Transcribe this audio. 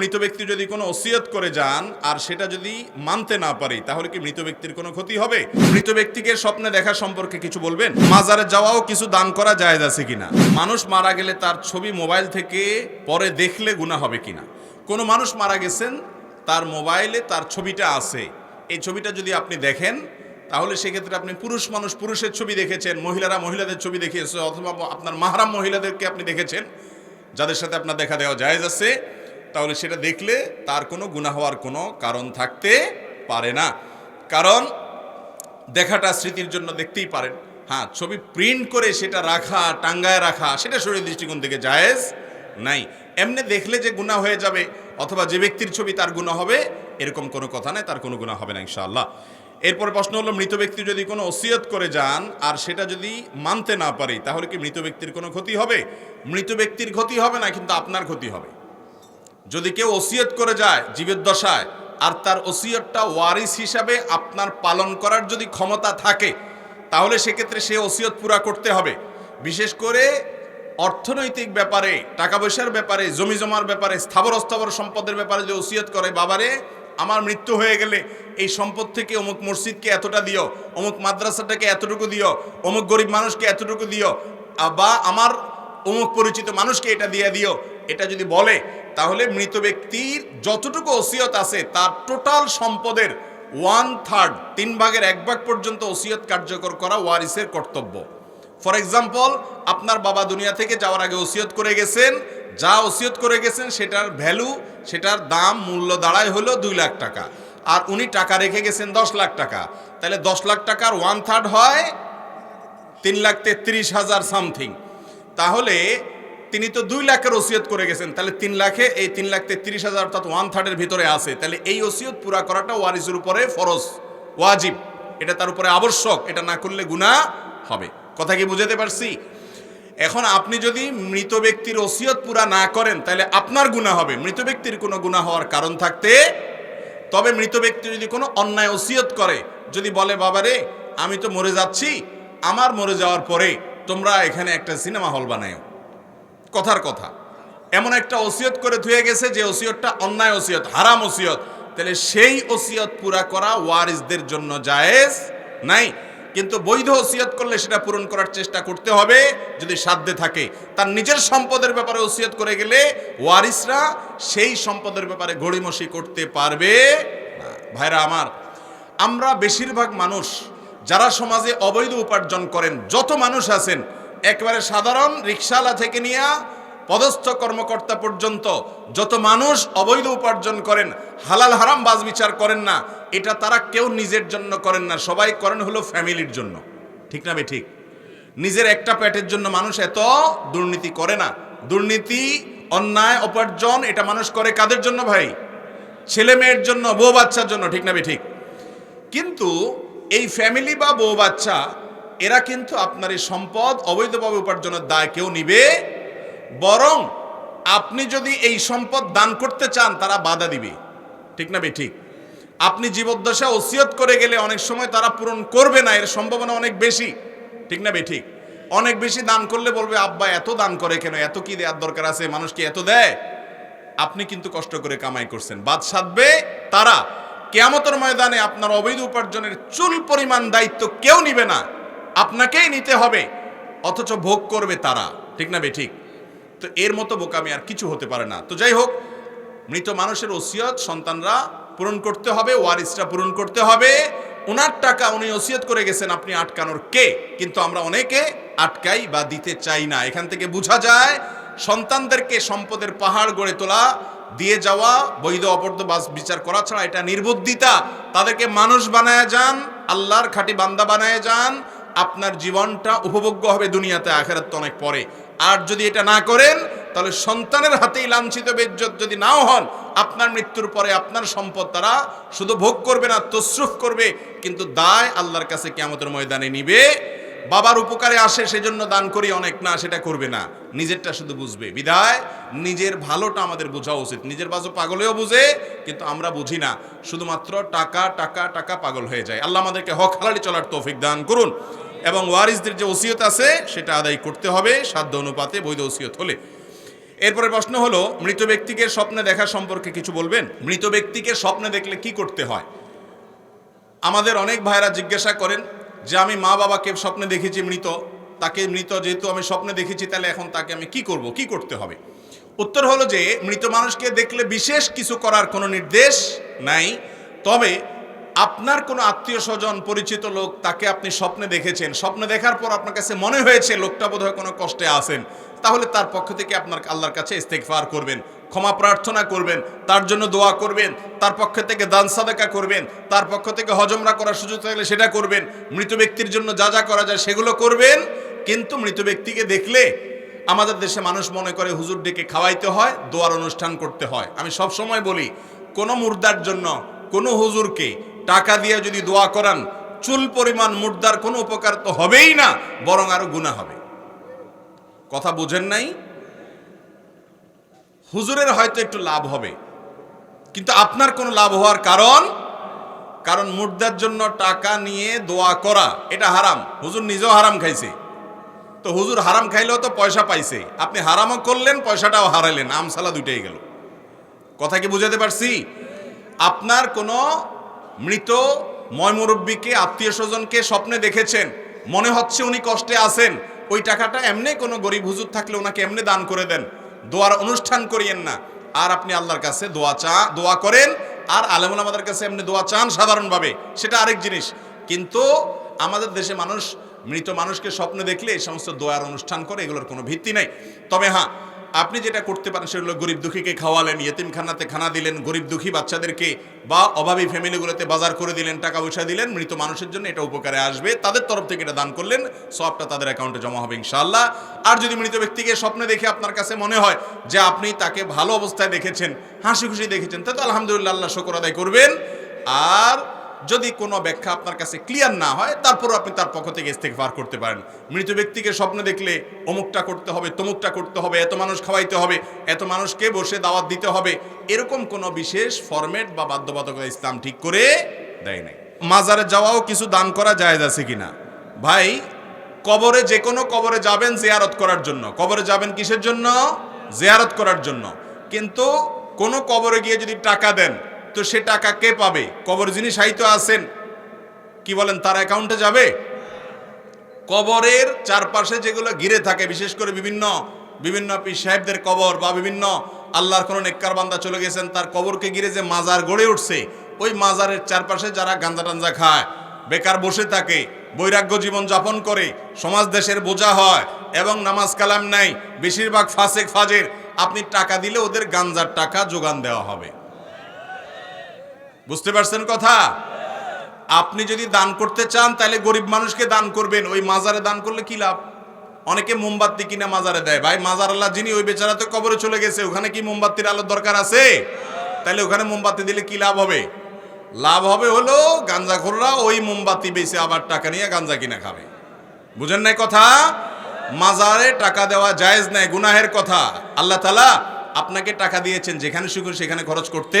মৃত ব্যক্তি যদি কোনো ওসিয়ত করে যান আর সেটা যদি মানতে না পারে, তাহলে কি মৃত ব্যক্তির কোনো ক্ষতি হবে? মৃত ব্যক্তিকে স্বপ্নে দেখা সম্পর্কে কিছু বলবেন? মাজারে যাওয়াও কিছু দান করা জায়েজ আছে কিনা? মানুষ মারা গেলে তার ছবি মোবাইল থেকে পরে দেখলে গুণা হবে কিনা? কোনো মানুষ মারা গেছেন, তার মোবাইলে তার ছবিটা আছে। এই ছবিটা যদি আপনি দেখেন, তাহলে সেক্ষেত্রে আপনি পুরুষ মানুষ পুরুষের ছবি দেখেছেন, মহিলারা মহিলাদের ছবি দেখিয়েছে অথবা আপনার মাহারাম মহিলাদেরকে আপনি দেখেছেন, যাদের সাথে আপনার দেখা দেওয়া জায়েজ আছে। তাহলে সেটা দেখলে তার কোনো গুণা হওয়ার কোনো কারণ থাকতে পারে না। কারণ দেখাটা স্মৃতির জন্য দেখতেই পারেন। হ্যাঁ ছবি প্রিন্ট করে সেটা রাখা, টাঙ্গায় রাখা, সেটা শরীর দৃষ্টিকোণ থেকে জায়েজ নাই। এমনি দেখলে যে গুণা হয়ে যাবে অথবা যে ব্যক্তির ছবি তার গুণা হবে, এরকম কোনো কথা নাই, তার কোনো গুণা হবে না ইনশাআল্লাহ। এরপর প্রশ্ন হলো, মৃত ব্যক্তি যদি কোনো ওসিয়ত করে যান আর সেটা যদি মানতে না পারে, তাহলে কি মৃত ব্যক্তির কোনো ক্ষতি হবে? মৃত ব্যক্তির ক্ষতি হবে না, কিন্তু আপনার ক্ষতি হবে। যদি কেউ ওসিয়ত করে যায় জীবের দশায়, আর তার ওসিয়তটা ওয়ারিস হিসাবে আপনার পালন করার যদি ক্ষমতা থাকে, তাহলে সেক্ষেত্রে সে ওসিয়ত পুরা করতে হবে। বিশেষ করে অর্থনৈতিক ব্যাপারে টাকা পয়সার ব্যাপারে জমি জমার ব্যাপারে স্থাবর অস্থাবর সম্পদের ব্যাপারে যে ওসিয়ত করে, বাবারে, আমার মৃত্যু হয়ে গেলে এই সম্পদ থেকে অমুক মসজিদকে এতটা দিও, অমুক মাদ্রাসাটাকে এতটুকু দিও, অমুক গরিব মানুষকে এতটুকু দিও বা আমার অমুক পরিচিত মানুষকে এটা দিয়ে দিও, এটা যদি বলে তাহলে মৃত ব্যক্তির যতটুকু ওসিয়ত আছে, তার টোটাল সম্পদের ওয়ান থার্ড তিন ভাগের এক ভাগ পর্যন্ত ওসিয়ত কার্যকর করা ওয়ারিসের কর্তব্য। ফর এক্সাম্পল আপনার বাবা দুনিয়া থেকে যাওয়ার আগে ওসিয়ত করে গেছেন, যা ওসিয়ত করে গেছেন সেটার ভ্যালু সেটার দাম, মূল্য দাঁড়ায় হলো দুই লাখ টাকা। আর উনি টাকা রেখে গেছেন দশ লাখ টাকা। তাহলে দশ লাখ টাকার ওয়ান থার্ড হয় তিন লাখ তেত্রিশ হাজার সামথিং তাহলে তিনি তো দুই লাখের ওসিয়ত করে গেছেন। তাহলে তিন লাখে এই তিন লাখ তেত্রিশ হাজার অর্থাৎ ওয়ান থার্ডের ভিতরে আছে। তাহলে এই ওসিয়ত পুরা করাটা ওয়ারিসের উপরে ফরজ, ওয়াজিব। এটা তার উপরে আবশ্যক, এটা না করলে গুণা হবে। কথা কি বুঝাতে পারছি? এখন আপনি যদি মৃত ব্যক্তির ওসিয়ত পুরা না করেন, তাহলে আপনার গুণা হবে। মৃত ব্যক্তির কোনো গুণা হওয়ার কারণ থাকতে, তবে মৃত ব্যক্তি যদি কোনো অন্যায় ওসিয়ত করে, যদি বলে, বাবারে, আমি তো মরে যাচ্ছি, আমার মরে যাওয়ার পরে তোমরা এখানে একটা সিনেমা হল বানায়। কথার কথা। এমন একটা ওসিয়ত করে ধুয়ে গেছে যে ওসিয়তটা অন্যায় ওসিয়ত, হারাম ওসিয়ত। তাহলে সেই ওসিয়ত পুরা করা ওয়ারিসদের জন্য জায়েজ? নাই। কিন্তু বৈধ ওসিয়ত করলে সেটা পূরণ করার চেষ্টা করতে হবে যদি সাধ্যে থাকে। তার নিজের সম্পদের ব্যাপারে ওসিয়ত করে গেলে ওয়ারিসরা সেই সম্পদের ব্যাপারে গড়িমসি করতে পারবে ভাইরা আমার, আমরা বেশিরভাগ মানুষ যারা সমাজে অবৈধ উপার্জন করেন, যত মানুষ আছেন একেবারে সাধারণ রিক্সাওয়ালা থেকে নিয়ে পদস্থ কর্মকর্তা পর্যন্ত যত মানুষ অবৈধ উপার্জন করেন, হালাল হারাম বাজ বিচার করেন না, এটা তারা কেউ নিজের জন্য করেন না, সবাই করেন হলো ফ্যামিলির জন্য। ঠিক না ঠিক নিজের একটা পেটের জন্য মানুষ এত দুর্নীতি করে না। দুর্নীতি, অন্যায়, উপার্জন, এটা মানুষ করে কাদের জন্য ভাই? ছেলে মেয়ের জন্য, বউ বাচ্চার জন্য, ঠিক না ঠিক কিন্তু এই ফ্যামিলি বা বউ বাচ্চা এরা কিন্তু আপনার এই সম্পদ অবৈধভাবে উপার্জনের দায় কেউ নিবে, বরং আপনি যদি এই সম্পদ দান করতে চান, তারা বাধা দিবে। ঠিক না বে, ঠিক? আপনি জীবদ্দশা ওসিয়ত করে গেলে অনেক সময় তারা পূরণ করবে না, এর সম্ভাবনা অনেক বেশি। ঠিক না বে, ঠিক? অনেক বেশি দান করলে বলবে, আব্বা, এত দান করে কেন? এত কি দেওয়ার দরকার আছে? মানুষ কি এত দেয়? আপনি কিন্তু কষ্ট করে কামাই করছেন। বাদ সাধবে তারা। কেয়ামতের ময়দানে আপনার অবৈধ উপার্জনের চুল পরিমাণ দায়িত্ব কেউ নিবে না। আপনাকেই নিতে হবে, অথচ ভোগ করবে তারা। ঠিক না বে, ঠিক? তো এর মতো বোকামি আর কিছু হতে পারে না। তো যাই হোক, মৃত মানুষের ওসিয়ত সন্তানরা পূরণ করতে হবে ওয়ারিসটা পূরণ করতে হবে। ওনার টাকা উনি ওসিয়ত করে গেছেন, আপনি আটকানোর কে? কিন্তু আমরা অনেকে আটকাই বা দিতে চাই না। এখান থেকে বোঝা যায়, সন্তানদেরকে সম্পদের পাহাড় গড়ে তোলা, দিয়ে যাওয়া, বৈধ অবৈধ বাস বিচার করা ছাড়া এটা নির্বুদ্ধিতা। তাদেরকে মানুষ বানায় যান, আল্লাহর খাঁটি বান্দা বানায় যান আপনার জীবনটা উপভোগ্য হবে দুনিয়াতে, আখেরাত অনেক পরে। আর যদি এটা না করেন, তাহলে সন্তানের হাতেই লাঞ্ছিত বেজ্জত যদি নাও হন, আপনার মৃত্যুর পরে আপনার সম্পদ তারা শুধু ভোগ করবে না, তসরুফ করবে, কিন্তু দায় আল্লাহর কাছে কেমতের ময়দানে নিবে। বাবার উপকারে আসে, সেজন্য দান করি, অনেক না, সেটা করবে না। নিজেরটা শুধু বুঝবে। বিদায়, নিজের ভালোটা আমাদের বোঝা উচিত। নিজের বাজু পাগলেও বুঝে, কিন্তু আমরা বুঝি না। শুধুমাত্র টাকা টাকা টাকা পাগল হয়ে যায়। আল্লাহ আমাদেরকে হক হালালি চলার তৌফিক দান করুন। এবং ওয়ারিসদের যে ওসিয়ত আছে, সেটা আদায় করতে হবে, সাধ্য অনুপাতে বৈধ ওসিয়ত হলে। এরপরে প্রশ্ন হলো, মৃত ব্যক্তিকে স্বপ্নে দেখা সম্পর্কে কিছু বলবেন? মৃত ব্যক্তিকে স্বপ্নে দেখলে কি করতে হয়? আমাদের অনেক ভাইরা জিজ্ঞাসা করেন যে, আমি মা বাবাকে স্বপ্নে দেখেছি মৃত, তাকে মৃত যেহেতু আমি স্বপ্নে দেখেছি, তাহলে এখন তাকে আমি কি করব? কি করতে হবে? উত্তর হলো যে, মৃত মানুষকে দেখলে বিশেষ কিছু করার কোনো নির্দেশ নাই। তবে আপনার কোনো আত্মীয় স্বজন পরিচিত লোক, তাকে আপনি স্বপ্নে দেখেছেন। স্বপ্নে দেখার পর আপনার কাছে মনে হয়েছে, লোকটা বোধহয় কোনো কষ্টে আছেন। তাহলে তার পক্ষ থেকে আপনার আল্লাহর কাছে ইস্তেকফার করবেন, ক্ষমা প্রার্থনা করবেন, তার জন্য দোয়া করবেন, তার পক্ষ থেকে দান সাদাকা করবেন, তার পক্ষ থেকে হজমরা করার সুযোগ থাকলে সেটা করবেন, মৃত ব্যক্তির জন্য যা যা করা যায় সেগুলো করবেন। কিন্তু মৃত ব্যক্তিকে দেখলে আমাদের দেশে মানুষ মনে করে হুজুর ডেকে খাওয়াইতে হয়, দোয়ার অনুষ্ঠান করতে হয়। আমি সব সময় বলি, কোনো মুর্দার জন্য কোনো হুজুরকে টাকা দিয়ে যদি দোয়া করান, চুল পরিমাণ মুর্দার কোনো উপকার তো হবেই না, বরং আরও গুণা হবে। কথা বুঝেন নাই? হুজুরের হয়তো একটু লাভ হবে, কিন্তু আপনার কোনো লাভ হওয়ার কারণ? কারণ মুর্দার জন্য টাকা নিয়ে দোয়া করা, এটা হারাম। হুজুর নিজেও হারাম খাইছে। তো হুজুর হারাম খাইলেও তো পয়সা পাইছে। আপনি হারামও করলেন, পয়সাটাও হারাইলেন আমসালা দুইটাই গেল। কথা কি বুঝাতে পারছি? আপনার কোনো মৃত ময়মুরব্বীকে আত্মীয় স্বজনকে স্বপ্নে দেখেছেন। মনে হচ্ছে উনি কষ্টে আছেন। ওই টাকাটা এমনি কোনো গরিব হুজুর থাকলে ওনাকে এমনি দান করে দেন। দোয়ার অনুষ্ঠান করিয়েন না। আর আপনি আল্লাহর কাছে দোয়া চা, দোয়া করেন। আর আলেমুল আমাদের কাছে এমনি দোয়া চান সাধারণভাবে। সেটা আরেক জিনিস। কিন্তু আমাদের দেশে মানুষ, মৃত মানুষকে স্বপ্নে দেখলে এই সমস্ত দোয়ার অনুষ্ঠান করে, এগুলোর কোনো ভিত্তি নাই। তবে হ্যাঁ আপনি যেটা করতে পারেন সেগুলো গরিব দুঃখীকে খাওয়ালেন, ইয়েতিমখানাতে খানা দিলেন, গরিব দুঃখী বাচ্চাদেরকে বা অভাবী ফ্যামিলিগুলোতে বাজার করে দিলেন, টাকা পয়সা দিলেন, মৃত মানুষের জন্য এটা উপকারে আসবে। তাদের তরফ থেকে এটা দান করলেন, সবটা তাদের অ্যাকাউন্টে জমা হবে ইনশাআল্লাহ। আর যদি মৃত ব্যক্তিকে স্বপ্নে দেখে আপনার কাছে মনে হয় যে আপনি তাকে ভালো অবস্থায় দেখেছেন, হাসি খুশি দেখেছেন তাহলে তো আলহামদুলিল্লাহ আল্লাহ শকর আদায় করবেন। আর যদি কোনো ব্যাখ্যা আপনার কাছে ক্লিয়ার না হয়, তারপরও আপনি তার পক্ষ থেকে ইস্তেকফার করতে পারেন। মৃত ব্যক্তিকে স্বপ্নে দেখলে অমুকটা করতে হবে, তমুকটা করতে হবে, এত মানুষ খাওয়াইতে হবে, এত মানুষকে বসে দাওয়াত দিতে হবে, এরকম কোনো বিশেষ ফরম্যাট বা বাধ্যবাধকতা ইসলাম ঠিক করে দেয় নাই। মাজারে যাওয়াও কিছু দান করা জায়েজ আছে কিনা? ভাই, কবরে যে কোনো কবরে যাবেন জিয়ারত করার জন্য। কবরে যাবেন কিসের জন্য? জিয়ারত করার জন্য। কিন্তু কোনো কবরে গিয়ে যদি টাকা দেন তো সে টাকা কে পাবে? কবর যিনি সাহিত্য আছেন, কি বলেন, তার অ্যাকাউন্টে যাবে? কবরের চারপাশে যেগুলো ঘিরে থাকে, বিশেষ করে বিভিন্ন বিভিন্ন পীর সাহেবদের কবর বা বিভিন্ন আল্লাহর কোনো নেককার বান্দা চলে গেছেন, তার কবরকে ঘিরে যে মাজার গড়ে উঠছে, ওই মাজারের চারপাশে যারা গাঞ্জা টাঞ্জা খায়, বেকার বসে থাকে, বৈরাগ্য জীবন যাপন করে, সমাজ দেশের বোঝা হয়, এবং নামাজ কালাম নাই বেশিরভাগ ফাসেক ফাজের, আপনি টাকা দিলে ওদের গাঞ্জার টাকা যোগান দেওয়া হবে। বুঝতে পারছেন কথা? আপনি যদি দান করতে চান, তাহলে গরিব মানুষকে দান করবেন। ওই মাজারে দান করলে কি লাভ? অনেকে মোমবাতি কিনা মাজারে দেয়। ভাই, মাজার আল্লাহ যিনি ওই বেচারা তো কবরে চলে গেছে, ওখানে কি মোমবাতির আলোর দরকার আছে? তাহলে ওখানে মোমবাতি দিলে কি লাভ হবে? লাভ হবে হলো গাঞ্জাখোররা ওই মোমবাতি বেচে আবার টাকা নিয়ে গাঞ্জা কিনা খাবে। বুঝেন নাই কথা? মাজারে টাকা দেওয়া জায়েজ নাই, গুনাহের কথা। আল্লাহ তালা আপনাকে টাকা দিয়েছেন, যেখানে সুখ সেখানে খরচ করতে